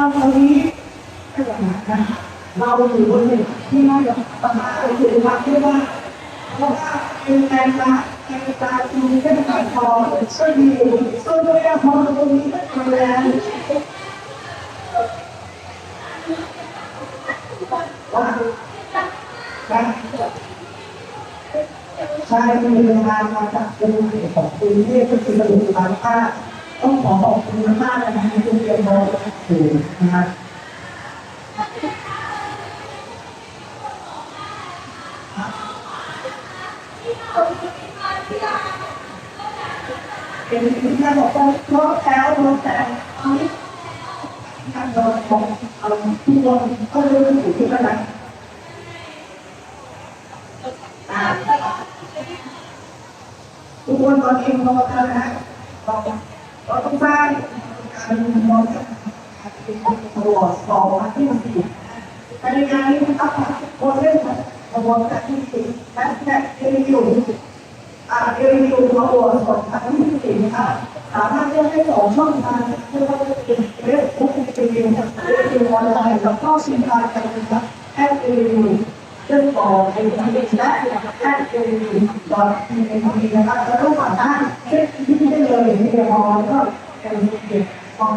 ตอนนี้เราอยู่บนหนึ่งที่น่าจะประมาทคือรักที่ว่าเพราะว่าเป็นแฟนรักแฟนตาทีก็จะผ่านพอช่วยดีช่วยด้วยพอตรงนี้ก็ทำงานว่าใช่มีงานมาจากกรุงเทพของกรุงเทพก็คือกระดูกการผ้า ต้องขอขอบคุณมากเลยนะคุณเกียรติโมถูกนะครับเป็นที่แม่บอกว่าโน้ตแล้วโน้ตแต่ทางเราบอกเอาทุกคนก็เรื่อยู่ที่นั่นทุกคนตอนนี้เราทำนะเรา เราต้องสร้างการมองตัวสองที่สี่การงานนี้นะครับคนเล่นกระบวนการที่สี่และแค่ที่อยู่อ่าเรียนรู้มาโอสดทางที่สี่นะคะสามารถเลือกได้สองช่องทางเพื่อว่าจะเป็นเรื่องทุกเป็นเรียนเรียนออนไลน์กับข้อสินค้ากันนะครับแอปเรียนรู้เรื่องต่อไอ้ที่เป็นและแอปเรียนรู้ตอนที่เป็นทีนะครับแล้วก็ผ่านได้เช่นที่ได้เล ยเรียนออนก็เป็นเด็กมอง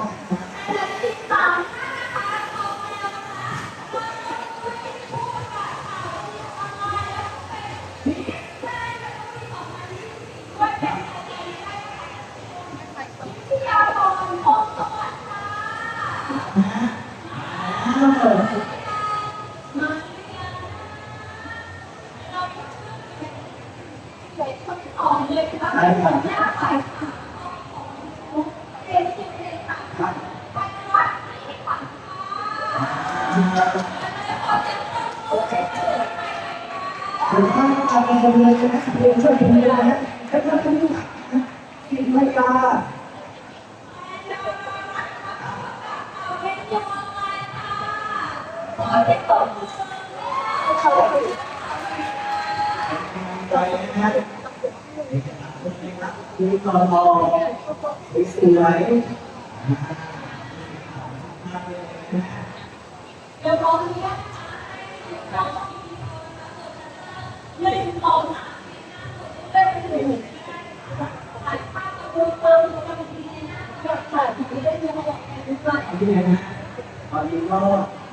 ผมว่าทำเป็นเลยนะเรียนช่วยเป็นเลยนะแล้วก็ต้องกินไม่ยาใจนะมีกรมสวย เดี๋ยวพอเนี้ยไม่พอไม่ถึงถ่ายภาพกับมือเติมกับมืออยากถ่ายที่ได้ยังไงรู้ป่ะๆที่นี่นะตอนนี้ก็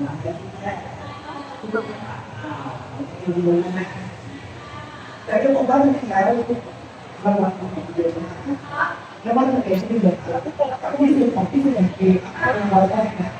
หลังจากที่แรกที่ต้องดูดูนะแต่ก็บอกว่าไม่ขายแล้วรางวัลของเดือนนะแล้วว่าจะเป็นที่เดือนแล้วก็มีสิ่งของที่เป็นเองรางวัลได้นะรางวัล